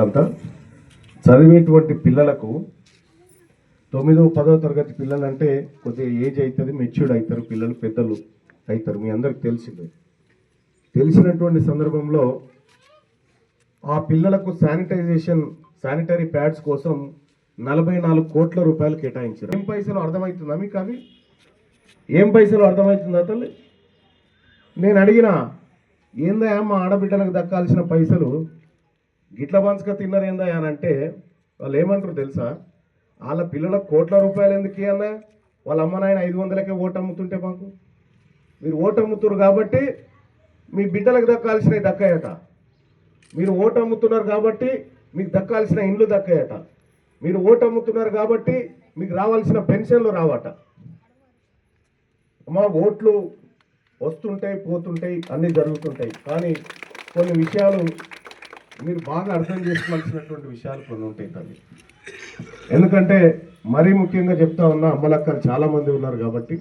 అంతా చదివేటువంటి పిల్లలకు తొమ్మిదో పదో తరగతి పిల్లలంటే కొద్దిగా ఏజ్ అవుతుంది మెచ్యూర్డ్ అవుతారు పిల్లలు పెద్దలు అవుతారు మీ అందరికి తెలిసిందే. తెలిసినటువంటి సందర్భంలో ఆ పిల్లలకు శానిటైజేషన్ శానిటరీ ప్యాడ్స్ కోసం నలభై నాలుగు కోట్ల రూపాయలు కేటాయించారు. ఏం పైసలు అర్థమవుతుందా మీకు అవి? ఏం పైసలు అర్థమవుతుందా తల్లి? నేను అడిగిన ఏందా మా ఆడబిడ్డలకు దక్కాల్సిన పైసలు? గిట్ల బంచుక తిన్నారేందా అని అంటే వాళ్ళు ఏమంటారు తెలుసా? వాళ్ళ పిల్లలకు కోట్ల రూపాయలు ఎందుకు అన్నా వాళ్ళ అమ్మ నాయన ఐదు వందలకే ఓటు అమ్ముతుంటే మాకు. మీరు ఓటు అమ్ముతున్నారు కాబట్టి మీ బిడ్డలకు దక్కాల్సినవి దక్కాయట. మీరు ఓటు అమ్ముతున్నారు కాబట్టి మీకు దక్కాల్సిన ఇండ్లు దక్కాయట. మీరు ఓటు అమ్ముతున్నారు కాబట్టి మీకు రావాల్సిన పెన్షన్లు రావట. మా ఓట్లు వస్తుంటాయి పోతుంటాయి అన్నీ జరుగుతుంటాయి. కానీ కొన్ని విషయాలు మీరు బాగా అర్థం చేసుకోవాల్సినటువంటి విషయాలు కొన్ని ఉంటాయి తల్లి. ఎందుకంటే మరీ ముఖ్యంగా చెప్తా ఉన్నా అమ్మలక్కలు చాలామంది ఉన్నారు కాబట్టి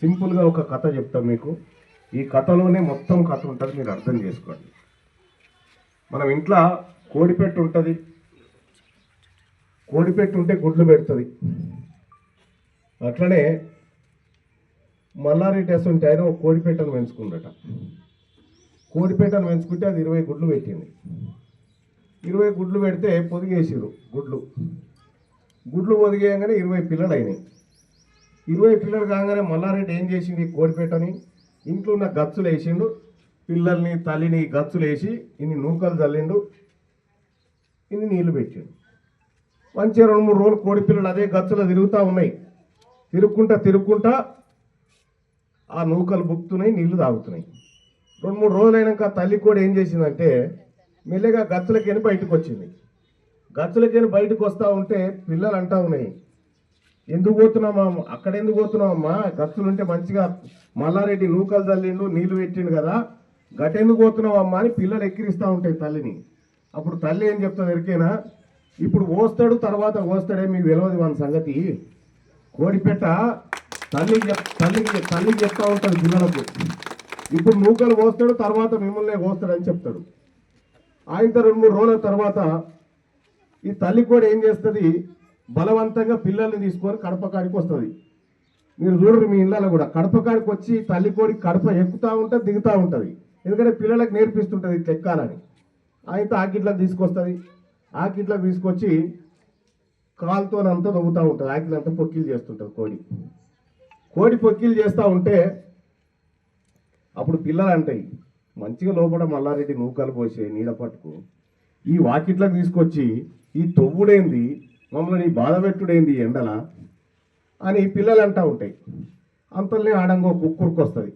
సింపుల్గా ఒక కథ చెప్తాం మీకు. ఈ కథలోనే మొత్తం కథ ఉంటుంది మీరు అర్థం చేసుకోండి. మనం ఇంట్లో కోడిపెట్టు ఉంటుంది. కోడిపెట్టు ఉంటే గుడ్లు పెడుతుంది. అట్లనే మల్లారెడ్డి అసంటే ఆయన ఒక కోడిపెట్టను పెంచుకుందట. కోడిపేటను పెంచుకుంటే అది ఇరవై గుడ్లు పెట్టింది. ఇరవై గుడ్లు పెడితే పొదిగేసారు గుడ్లు. గుడ్లు పొదిగేయగానే ఇరవై పిల్లలు అయినాయి. ఇరవై పిల్లలు కాగానే మల్లారెడ్డి ఏం చేసింది ఈ ఇంట్లో ఉన్న గచ్చులు వేసిండు పిల్లల్ని తల్లిని గచ్చులు వేసి ఇన్ని నూకలు చల్లిండు ఇన్ని నీళ్ళు పెట్టిండు. మంచిగా రెండు మూడు రోజులు కోడి పిల్లలు అదే గచ్చులో తిరుగుతూ ఉన్నాయి. తిరుక్కుంటా తిరుక్కుంటా ఆ నూకలు బుక్తున్నాయి నీళ్ళు తాగుతున్నాయి. రెండు మూడు రోజులు అయినాక తల్లి కూడా ఏం చేసిందంటే మెల్లగా గచ్చులకేని బయటకు వచ్చింది. గచ్చులకేని బయటకు వస్తూ ఉంటే పిల్లలు అంటా ఉన్నాయి ఎందుకు పోతున్నామా అక్కడ ఎందుకు పోతున్నామమ్మా గచ్చులు ఉంటే మంచిగా మల్లారెడ్డి నూకలు చల్లిండు నీళ్ళు పెట్టిండు కదా. గటెందుకు పోతున్నావమ్మా అని పిల్లలు ఎక్కిరిస్తూ ఉంటాయి తల్లిని. అప్పుడు తల్లి ఏం చెప్తుంది ఎరికేనా? ఇప్పుడు పోస్తాడు తర్వాత పోస్తాడే మీకు తెలియదు మన సంగతి. కోడిపెట్ట తల్లికి తల్లికి తల్లికి చెప్తా ఉంటుంది పిల్లలకు. ఇప్పుడు మూకలు పోస్తాడు తర్వాత మిమ్మల్ని పోస్తాడు అని చెప్తాడు. ఆయన రెండు మూడు రోజుల తర్వాత ఈ తల్లి కూడా ఏం చేస్తుంది? బలవంతంగా పిల్లల్ని తీసుకొని కడప కాడికి వస్తుంది. మీరు చూడరు మీ ఇళ్ళలో కూడా. కడప కాడికి వచ్చి తల్లి కోడి కడప ఎక్కుతూ ఉంటుంది దిగుతూ ఉంటుంది. ఎందుకంటే పిల్లలకు నేర్పిస్తుంటుంది ఇట్లా ఎక్కాలని అయితే ఆకిట్లకు తీసుకొస్తుంది. ఆకిట్లకు తీసుకొచ్చి కాలుతోనంతా నవ్వుతూ ఉంటుంది. ఆకిలంతా పొక్కిలు చేస్తుంటుంది కోడి. కోడి పొక్కిలు చేస్తూ ఉంటే అప్పుడు పిల్లలు అంటాయి మంచిగా లోపల మల్లారెడ్డి నూకలు పోసే నీడ పట్టుకు ఈ వాకిట్లకు తీసుకొచ్చి ఈ తొవ్వుడేంది? మమ్మల్ని ఈ బాధ పెట్టుడేంది ఎండల? అని పిల్లలు అంటూ ఉంటాయి. అంతల్ని ఆడంగో కుక్కరికి వస్తుంది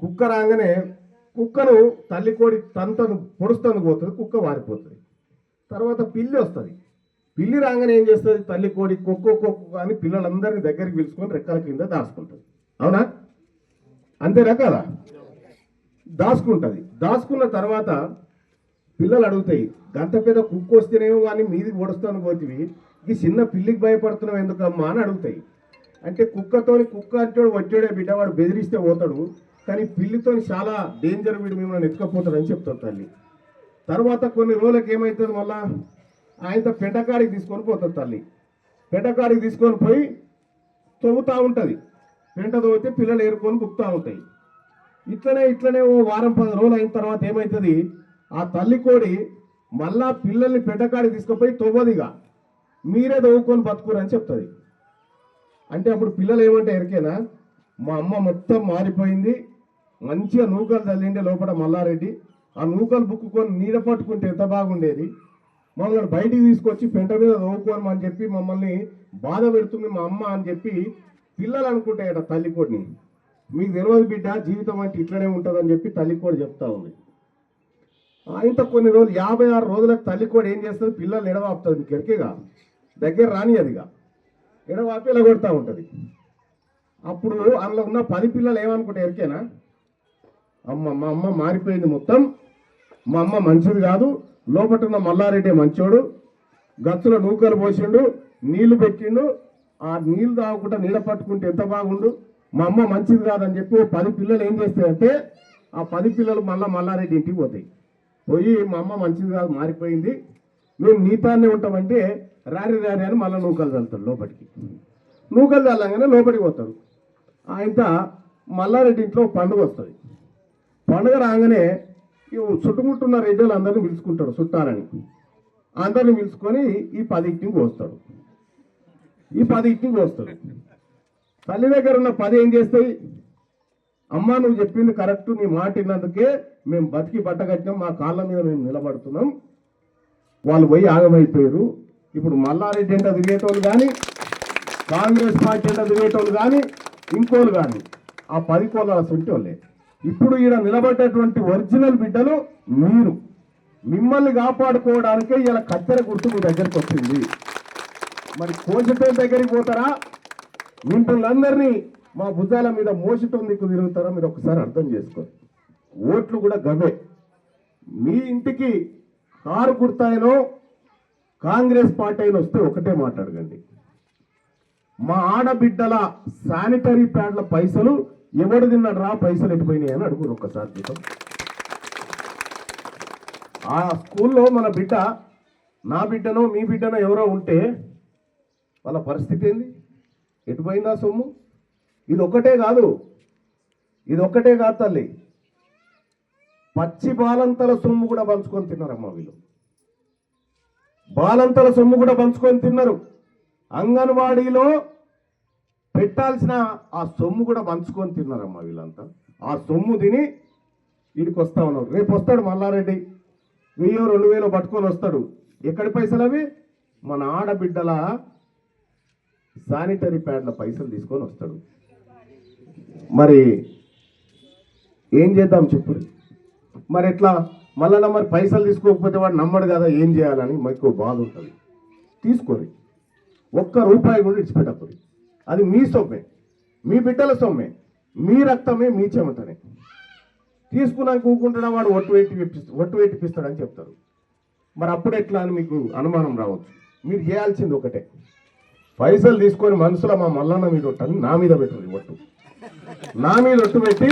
కుక్క రాగానే కుక్కను తల్లి కోడి తనతను పొడుస్తాను పోతుంది కుక్క వారిపోతుంది. తర్వాత పిల్లి వస్తుంది. పిల్లి రాగానే ఏం చేస్తుంది? తల్లి కోడి కుక్క కుక్క అని పిల్లలందరినీ దగ్గరికి పిలుచుకొని రెక్కల కింద దాచుకుంటుంది. అవునా? అంతేనా కదా? దాచుకుంటుంది. దాచుకున్న తర్వాత పిల్లలు అడుగుతాయి గంత పెద్ద కుక్క వస్తేనేమో కానీ మీదికి ఓడుస్తాను పోతివి ఈ చిన్న పిల్లికి భయపడుతున్నావు ఎందుకమ్మా? అని అడుగుతాయి. అంటే కుక్కతోని కుక్క అంటాడు వచ్చాడే బిడ్డ వాడు బెదిరిస్తే పోతాడు. కానీ పిల్లితోని చాలా డేంజర్ వీడు మిమ్మల్ని ఎత్తుకపోతాడు అని చెప్తాడు తల్లి. తర్వాత కొన్ని రోజులకు ఏమవుతుంది మళ్ళా? ఆయనతో పెంటకాడికి తీసుకొని పోతుంది తల్లి. పెంటకాడికి తీసుకొని పోయి తవ్వుతూ ఉంటుంది. పెంట తవ్వితే పిల్లలు ఏరుకొని గుప్తా ఉంటాయి ఇట్లనే ఇట్లనే ఓ వారం పది రోజులు అయిన తర్వాత ఏమవుతుంది ఆ తల్లి కోడి మళ్ళా పిల్లల్ని పెంటకాడికి తీసుకుపోయి తవ్వదిగా. మీరే తవ్వుకొని అని చెప్తుంది. అంటే అప్పుడు పిల్లలు ఏమంటే ఎరికేనా? మా అమ్మ మొత్తం మారిపోయింది. మంచిగా నూకలు చల్లిండే లోపల మల్లారెడ్డి. ఆ నూకలు బుక్కుకొని నీడ పట్టుకుంటే ఎంత బాగుండేది? మమ్మల్ని బయటికి తీసుకొచ్చి పెంట మీద నవ్వుకోను అని చెప్పి మమ్మల్ని బాధ పెడుతుంది మా అమ్మ అని చెప్పి పిల్లలు అనుకుంటాయట తల్లికోడిని మీకు తెలియదు బిడ్డ జీవితం అంటే ఇట్లనే ఉంటుందని చెప్పి తల్లికోడు చెప్తా ఉంది. ఇంత కొన్ని రోజులు యాభై ఆరు రోజులకు తల్లి కోడి ఏం చేస్తుంది? పిల్లల్ని ఎడవాపుతుంది మీకు ఎరికేగా దగ్గర రాని అదిగా. ఎడవాపి ఇలా కొడతా ఉంటుంది. అప్పుడు అందులో ఉన్న పది పిల్లలు ఏమనుకుంటే ఎరికేనా? అమ్మ మా అమ్మ మారిపోయింది మొత్తం. మా అమ్మ మంచిది కాదు. లోపల ఉన్న మల్లారెడ్డి మంచోడు. గచ్చులో నూకలు పోసిండు. నీళ్ళు పెట్టిండు. ఆ నీళ్ళు తాగకుండా నీడ పట్టుకుంటే ఎంత బాగుండు? మా అమ్మ మంచిది కాదని చెప్పి పది పిల్లలు ఏం చేస్తాయంటే ఆ పది పిల్లలు మళ్ళా మల్లారెడ్డి ఇంటికి పోతాయి. పోయి మా అమ్మ మంచిది కాదు మారిపోయింది. మేము నీతాన్నే ఉంటామంటే రారి రారి అని మళ్ళీ నూకలు చల్లుతాడు లోపలికి. నూకలు చల్లగానే లోపలికి పోతాడు. ఆయన మల్లారెడ్డి ఇంట్లో పండుగ వస్తుంది. పండుగ రాగానే ఈ చుట్టుముట్టున్న రెడ్డిలు అందరిని పిలుచుకుంటాడు చుట్టాలని. అందరిని పిలుచుకొని ఈ పది ఇంటికి వస్తాడు ఈ పది ఇంటికి వస్తాడు తల్లి దగ్గర ఉన్న పది ఏం చేస్తాయి? అమ్మ నువ్వు చెప్పింది కరెక్ట్ నీ మాట విన్నందుకే మేము బతికి బట్టగట్టినాం మా కాళ్ళ మీద మేము నిలబడుతున్నాం. వాళ్ళు పోయి ఆగమైపోయారు. ఇప్పుడు మల్లారెడ్డి ఎంట తిరిగేటోళ్ళు కానీ కాంగ్రెస్ పార్టీ ఎంట తిరిగేటోళ్ళు కానీ ఇంకోళ్ళు కానీ ఆ పది కోళ్ళ సొంటి ఇప్పుడు ఈడ నిలబడ్డటువంటి ఒరిజినల్ బిడ్డలు మీరు. మిమ్మల్ని కాపాడుకోవడానికే ఇలా కత్తెర గుర్తు మీ దగ్గరికి వచ్చింది. మరి కోసటోళ్ళ దగ్గరికి పోతారా? మిమ్మల్ని మా భుజాల మీద మోసటం దిక్కు తిరుగుతారా? మీరు ఒకసారి అర్థం చేసుకోండి. ఓట్లు కూడా గవే. మీ ఇంటికి కారు కుర్తాయనో కాంగ్రెస్ పార్టీ అయిన వస్తే ఒకటే మాట్లాడగండి. మా ఆడబిడ్డల శానిటరీ ప్యాడ్ల పైసలు ఎవడు తిన్నాడు రా? పైసలు ఎట్టిపోయినాయి అని అడుగురు ఒక్కసారి చూద్దాం. ఆ స్కూల్లో మన బిడ్డ నా బిడ్డనో మీ బిడ్డనో ఎవరో ఉంటే వాళ్ళ పరిస్థితి ఏంది? ఎటుపోయిందా సొమ్ము? ఇది ఒక్కటే కాదు. ఇది ఒక్కటే కాదు తల్లి. పచ్చి బాలంతల సొమ్ము కూడా పంచుకొని తిన్నారమ్మా వీళ్ళు. బాలంతల సొమ్ము కూడా పంచుకొని తిన్నారు. అంగన్వాడీలో పెట్టాల్సిన ఆ సొమ్ము కూడా పంచుకొని తిన్నారమ్మా వీళ్ళంతా. ఆ సొమ్ము తిని వీడికి వస్తా ఉన్నారు. రేపు వస్తాడు మల్లారెడ్డి. వెయ్యో రెండు వేలు పట్టుకొని వస్తాడు. ఎక్కడి పైసలు అవి మన ఆడబిడ్డల శానిటరీ ప్యాడ్ల పైసలు తీసుకొని వస్తాడు. మరి ఏం చేద్దాం చెప్పు మరి ఎట్లా? మళ్ళా మరి పైసలు తీసుకోకపోతే వాడు నమ్మడు కదా ఏం చేయాలని మీకు బాధ ఉంటుంది. తీసుకోరి ఒక్క రూపాయి కూడా ఇచ్చిపెట్టకూడదు అది మీ సొమ్మే. మీ బిడ్డల సొమ్మే. మీ రక్తమే మీ చెమటనే. తీసుకున్నాక కూకుంటున్నా వాడు ఒట్టు పెట్టి ఒట్టు వేటిపిస్తాడని చెప్తారు. మరి అప్పుడు ఎట్లా అని మీకు అనుమానం రావచ్చు. మీరు చేయాల్సింది ఒకటే. పైసలు తీసుకొని మనసులో మా మల్లన్న మీద ఒట్టని నా మీద పెట్టు ఒట్టు నా మీద ఒట్టు పెట్టి